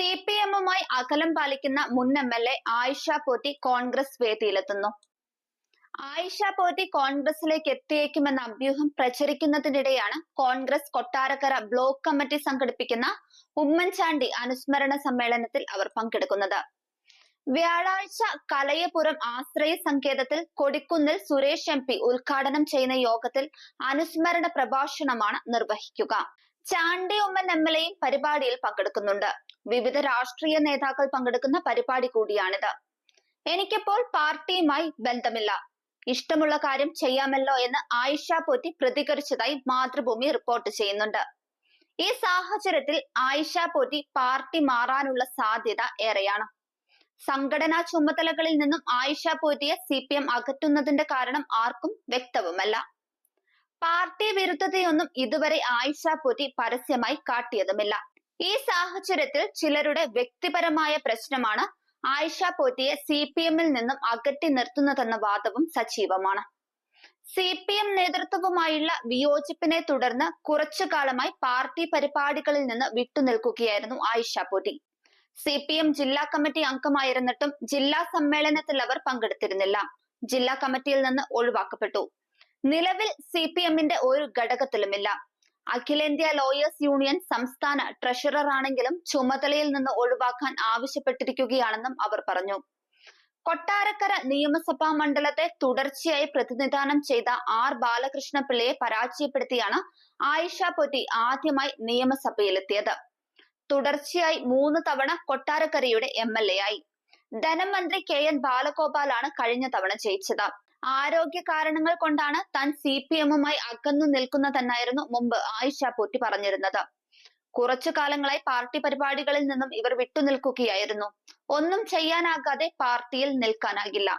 C P എമ്മുമായി അകലം പാലിക്കുന്ന മുൻ M L A Ayisha Potty Congress വേദിയിലെത്തുന്നു. Ayisha Potti കോൺഗ്രസിലേക്ക് എത്തിയേക്കുമെന്ന അഭ്യൂഹം പ്രചരിക്കുന്നതിനിടെയാണ് കോൺഗ്രസ് കൊട്ടാരക്കര ബ്ലോക്ക് കമ്മിറ്റി സംഘടിപ്പിക്കുന്ന ഉമ്മൻചാണ്ടി അനുസ്മരണ സമ്മേളനത്തിൽ അവർ പങ്കെടുക്കുന്നത്. വ്യാഴാഴ്ച കലയപുരം ആശ്രയ സങ്കേതത്തിൽ കൊടിക്കുന്നിൽ സുരേഷ് എം പി ഉദ്ഘാടനം ചെയ്യുന്ന യോഗത്തിൽ അനുസ്മരണ പ്രഭാഷണമാണ് നിർവഹിക്കുക. ചാണ്ടി ഉമ്മൻ എം എൽ എയും പരിപാടിയിൽ പങ്കെടുക്കുന്നുണ്ട്. വിവിധ രാഷ്ട്രീയ നേതാക്കൾ പങ്കെടുക്കുന്ന പരിപാടി കൂടിയാണിത്. എനിക്കിപ്പോൾ പാർട്ടിയുമായി ബന്ധമില്ല. ഇഷ്ടമുള്ള കാര്യം ചെയ്യാമല്ലോ എന്ന് ആയിഷ പോറ്റി പ്രതികരിച്ചതായി മാതൃഭൂമി റിപ്പോർട്ട് ചെയ്യുന്നുണ്ട്. ഈ സാഹചര്യത്തിൽ ആയിഷ പോറ്റി പാർട്ടി മാറാനുള്ള സാധ്യത ഏറെയാണ്. സംഘടനാ ചുമതലകളിൽ നിന്നും ആയിഷ പോറ്റിയെ സി പി എം അകറ്റുന്നതിന്റെ കാരണം ആർക്കും വ്യക്തവുമല്ല. പാർട്ടി വിരുദ്ധതയൊന്നും ഇതുവരെ ആയിഷ പോറ്റി പരസ്യമായി കാട്ടിയതുമില്ല. ഈ സാഹചര്യത്തിൽ ചിലരുടെ വ്യക്തിപരമായ പ്രശ്നമാണ് ആയിഷ പോറ്റിയെ സി പി എമ്മിൽ നിന്നും അകറ്റി നിർത്തുന്നതെന്ന വാദവും സജീവമാണ്. സി പി എം നേതൃത്വവുമായുള്ള വിയോജിപ്പിനെ തുടർന്ന് കുറച്ചു കാലമായി പാർട്ടി പരിപാടികളിൽ നിന്ന് വിട്ടുനിൽക്കുകയായിരുന്നു Ayisha Potty. C P M ജില്ലാ കമ്മിറ്റി അംഗമായിരുന്നിട്ടും ജില്ലാ സമ്മേളനത്തിൽ അവർ പങ്കെടുത്തിരുന്നില്ല. ജില്ലാ കമ്മിറ്റിയിൽ നിന്ന് ഒഴിവാക്കപ്പെട്ടു. നിലവിൽ സി പി എമ്മിന്റെ ഒരു ഘടകത്തിലുമില്ല. അഖിലേന്ത്യാ ലോയേഴ്സ് യൂണിയൻ സംസ്ഥാന ട്രഷറർ ആണെങ്കിലും ചുമതലയിൽ നിന്ന് ഒഴിവാക്കാൻ ആവശ്യപ്പെട്ടിരിക്കുകയാണെന്നും അവർ പറഞ്ഞു. കൊട്ടാരക്കര നിയമസഭാ മണ്ഡലത്തെ തുടർച്ചയായി പ്രതിനിധാനം ചെയ്ത ആർ ബാലകൃഷ്ണ പിള്ളയെ പരാജയപ്പെടുത്തിയാണ് ആയിഷ പൊറ്റി ആദ്യമായി നിയമസഭയിലെത്തിയത്. തുടർച്ചയായി മൂന്ന് തവണ കൊട്ടാരക്കരയുടെ എം എൽ എ ആയി. ധനമന്ത്രി കെ എൻ ബാലഗോപാലാണ് കഴിഞ്ഞ തവണ ജയിച്ചത്. ആരോഗ്യ കാരണങ്ങൾ കൊണ്ടാണ് താൻ സി പി എമ്മുമായി അകന്നു നിൽക്കുന്നതെന്നായിരുന്നു മുമ്പ് ആയിഷ പോറ്റി പറഞ്ഞിരുന്നത്. കുറച്ചു കാലങ്ങളായി പാർട്ടി പരിപാടികളിൽ നിന്നും ഇവർ വിട്ടുനിൽക്കുകയായിരുന്നു ഒന്നും ചെയ്യാനാകാതെ പാർട്ടിയിൽ നിൽക്കാനാകില്ല.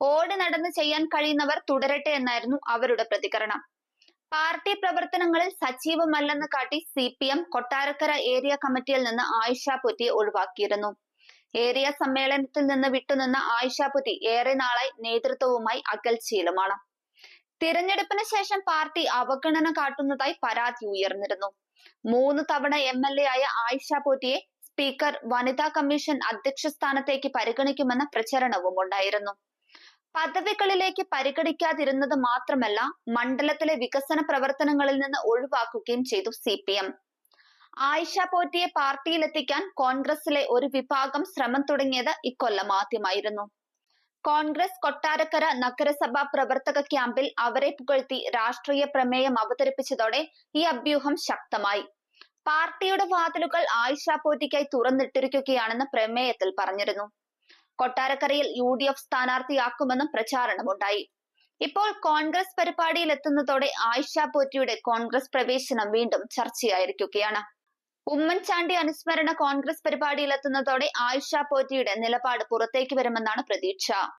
ഓടി നടന്ന് ചെയ്യാൻ കഴിയുന്നവർ തുടരട്ടെ എന്നായിരുന്നു അവരുടെ പ്രതികരണം. പാർട്ടി പ്രവർത്തനങ്ങളിൽ സജീവമല്ലെന്ന് കാട്ടി C P M Kottarakkara area കമ്മിറ്റിയിൽ നിന്ന് ആയിഷ പൊറ്റിയെ ഒഴിവാക്കിയിരുന്നു. ഏരിയ സമ്മേളനത്തിൽ നിന്ന് വിട്ടുനിന്ന ആയിഷാപുതി ഏറെ നാളായി നേതൃത്വവുമായി അകൽച്ചയിലുമാണ് തിരഞ്ഞെടുപ്പിന് ശേഷം പാർട്ടി അവഗണന കാട്ടുന്നതായി പരാതി ഉയർന്നിരുന്നു. മൂന്ന് തവണ എം എൽ എ ആയ ആയിഷ പോറ്റിയെ സ്പീക്കർ വനിതാ കമ്മീഷൻ അധ്യക്ഷ സ്ഥാനത്തേക്ക് പരിഗണിക്കുമെന്ന പ്രചരണവും ഉണ്ടായിരുന്നു. പദവികളിലേക്ക് പരിഗണിക്കാതിരുന്നത് മാത്രമല്ല മണ്ഡലത്തിലെ വികസന പ്രവർത്തനങ്ങളിൽ നിന്ന് ഒഴിവാക്കുകയും ചെയ്തു സി ആയിഷ പോറ്റിയെ പാർട്ടിയിലെത്തിക്കാൻ കോൺഗ്രസിലെ ഒരു വിഭാഗം ശ്രമം തുടങ്ങിയത് ഇക്കൊല്ലം ആദ്യമായിരുന്നു. കോൺഗ്രസ് കൊട്ടാരക്കര നഗരസഭാ പ്രവർത്തക ക്യാമ്പിൽ അവരെ പുകഴ്ത്തി രാഷ്ട്രീയ പ്രമേയം അവതരിപ്പിച്ചതോടെ ഈ അഭ്യൂഹം ശക്തമായി. പാർട്ടിയുടെ വാതിലുകൾ ആയിഷ പോറ്റിക്കായി തുറന്നിട്ടിരിക്കുകയാണെന്ന് പ്രമേയത്തിൽ പറഞ്ഞിരുന്നു. കൊട്ടാരക്കരയിൽ യു ഡി എഫ് സ്ഥാനാർത്ഥിയാക്കുമെന്നും പ്രചാരണമുണ്ടായി. ഇപ്പോൾ കോൺഗ്രസ് പരിപാടിയിൽ എത്തുന്നതോടെ ആയിഷ പോറ്റിയുടെ കോൺഗ്രസ് പ്രവേശനം വീണ്ടും ചർച്ചയായിരിക്കുകയാണ്. ഉമ്മൻചാണ്ടി അനുസ്മരണ കോൺഗ്രസ് പരിപാടിയിലെത്തുന്നതോടെ ആയിഷ പോറ്റിയുടെ നിലപാട് പുറത്തേക്ക് വരുമെന്നാണ് പ്രതീക്ഷ.